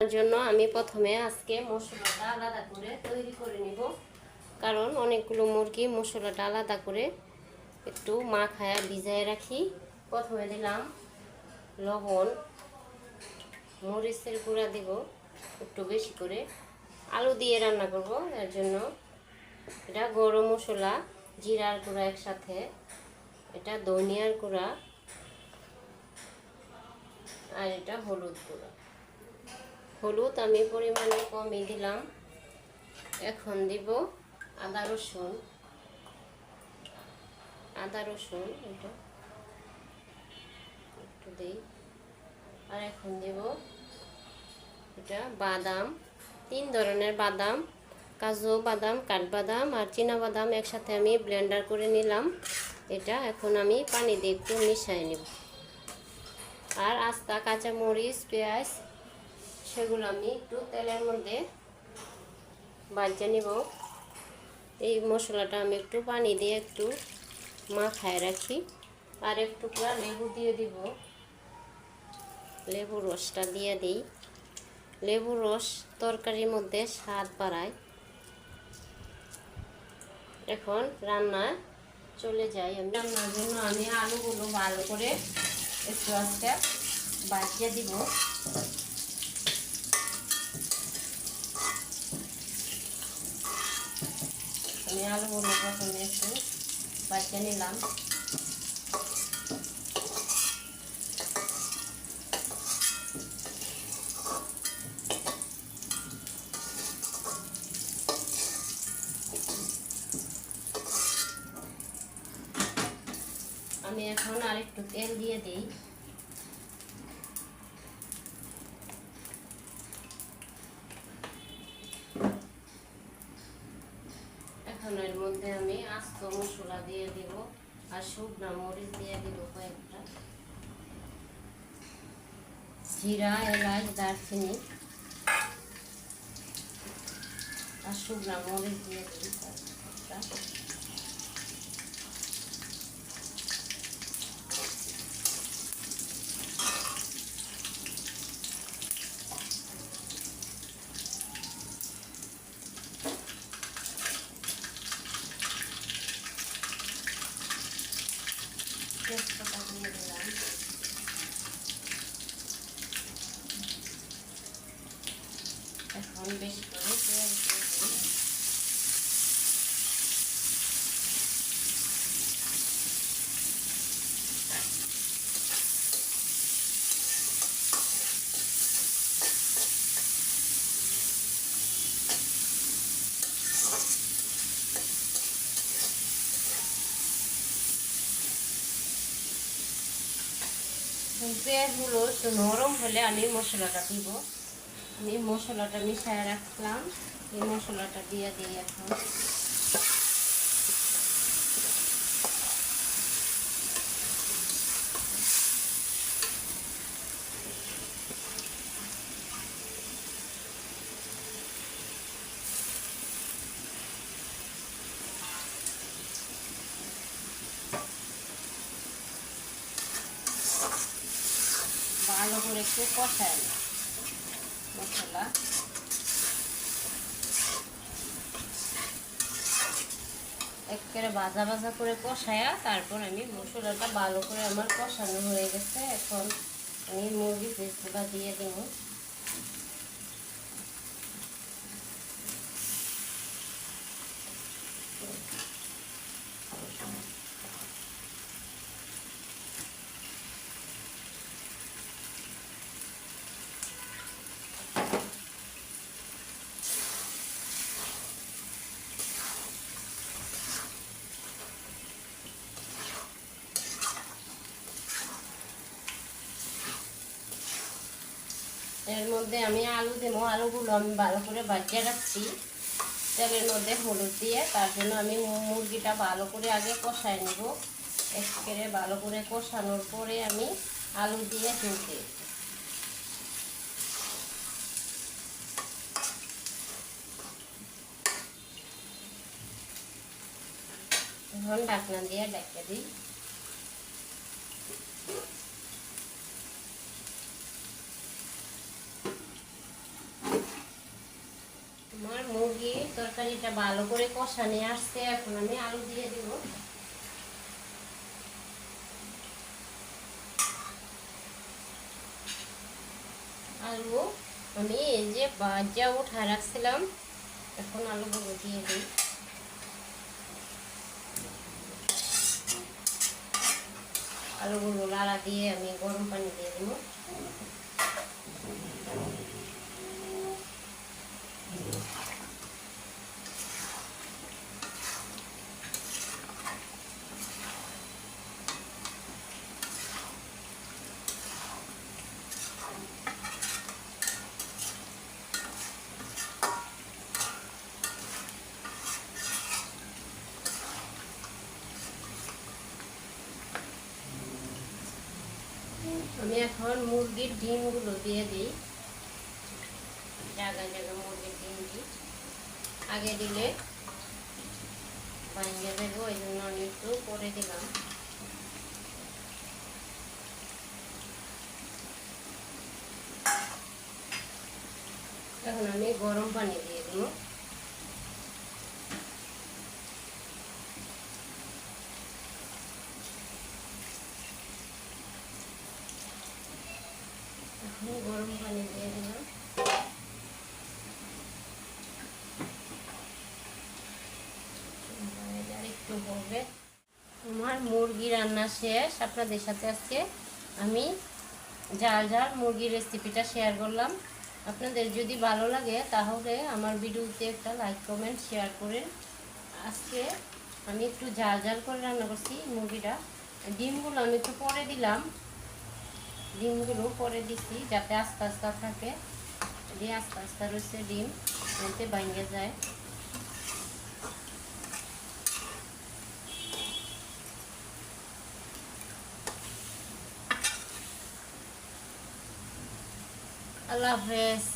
জন্য আমি প্রথমে আজকে মশলাটা আলাদা করে তৈরি করে নিব। কারণ অনেকগুলো মুরগি মশলাটা আলাদা করে একটু মাখায় ভিজায় রাখি। প্রথমে দিলাম লবণ, মরিচের গুঁড়া দিব একটু বেশি করে। আলু দিয়ে রান্না করব, এর জন্য এটা গরম মশলা, জিরার গুঁড়া একসাথে, এটা ধনিয়ার গুঁড়া আর এটা হলুদ গুঁড়া। হলুদ আমি পরিমাণে কমই দিলাম। এখন দিব আদা রসুন। আদা রসুন এটা একটু দিই। আর এখন দিব এটা বাদাম। তিন ধরনের বাদাম, কাজু বাদাম, কাঠবাদাম আর বাদাম একসাথে আমি ব্লেন্ডার করে নিলাম। এটা এখন আমি পানি দিয়ে একটু মিশিয়ে নেব। আর আস্তা কাঁচা মরিচ পেঁয়াজ সেগুলো আমি একটু তেলের মধ্যে বাজিয়ে নিব। এই মশলাটা আমি একটু পানি দিয়ে একটু মাখায় রাখি। আর একটু পুরা লেবু দিয়ে দিব। লেবু রসটা দিয়ে দিই। লেবু রস তরকারির মধ্যে স্বাদ বাড়ায়। এখন রান্না চলে যাই আমি। রান্নার জন্য আমি আলুগুলো ভালো করে একটু আস্তে বাজিয়ে দিব। আমি আলুগুলো প্রথমে একটু বাজিয়ে নিলাম। আমি এখন আরেকটু তেল দিয়ে দিই। এখন মধ্যে আমি আস্ত মশলা দিয়ে দিব আর শুকনা মরিচ দিয়ে দিব কয়েকটা। জিরা, এলাচ, দারচিনি আর শুকনা মরিচ দিয়ে দিই কয়েকটা তেজপাতা দিয়ে দিলাম এখন বেশি করে পেঁয়াজ দিয়ে দিই পেঁয়াজগুলো একটু নরম হলে আমি মশলাটা দিব। আমি মশলাটা মিশিয়ে রাখলাম। এই মশলাটা দিয়ে দিই এখন। ভালো করে একটু কষায় মশলা। একেবারে ভাজা ভাজা করে কষায়া তারপর আমি মশলাটা ভালো করে আমার কষানো হয়ে গেছে। এখন আমি মুরগি পেস্তটা দিয়ে দেবো। এর মধ্যে আমি আলু দেবো। আলুগুলো আমি ভালো করে বাজিয়ে রাখছি। তেলের মধ্যে হলুদ দিয়ে তার জন্য আমি মুরগিটা ভালো করে আগে কষায় নেব। একেবারে ভালো করে কষানোর পরে আমি আলু দিয়ে এখন ঢাকনা দিয়ে ডেকে দিই। মুরগি তরকারিটা ভালো করে কষা নিয়ে আসছে, এখন আমি আলু দিয়ে দিব। আলু আমি এই যে বাজা উঠায় রাখছিলাম, এখন আলুগুলো দিয়ে দিই। আলুগুলো লাড়া দিয়ে আমি গরম পানি দিয়ে দেবো। আমি এখন মুরগির ডিমগুলো দিয়ে দিই। জায়গায় জায়গায় মুরগির ডিম দিই। আগে দিলে ভাঙিয়ে দেবো ওই জন্য আমি একটু করে দিলাম। এখন আমি গরম পানি দিয়ে দেবো। গরম পানি দিয়ে দিলাম একটু হবে আমার মুরগি রান্না শেষ, আপনাদের সাথে আজকে আমি জাল জাল মুরগির রেসিপিটা শেয়ার করলাম। আপনাদের যদি ভালো লাগে, তাহলে আমার ভিডিওতে একটা লাইক কমেন্ট শেয়ার করেন। আজকে আমি একটু জাল জাল করে রান্না করছি মুরগিটা। ডিমগুলো আমি একটু পরে দিলাম। ডিমগুলো পরে দিছি যাতে আস্তে আস্তে থাকে দিয়ে আস্তে আস্তে রয়েছে ডিম, এতে ভাঙে যায়। আল্লাহ হাফেজ।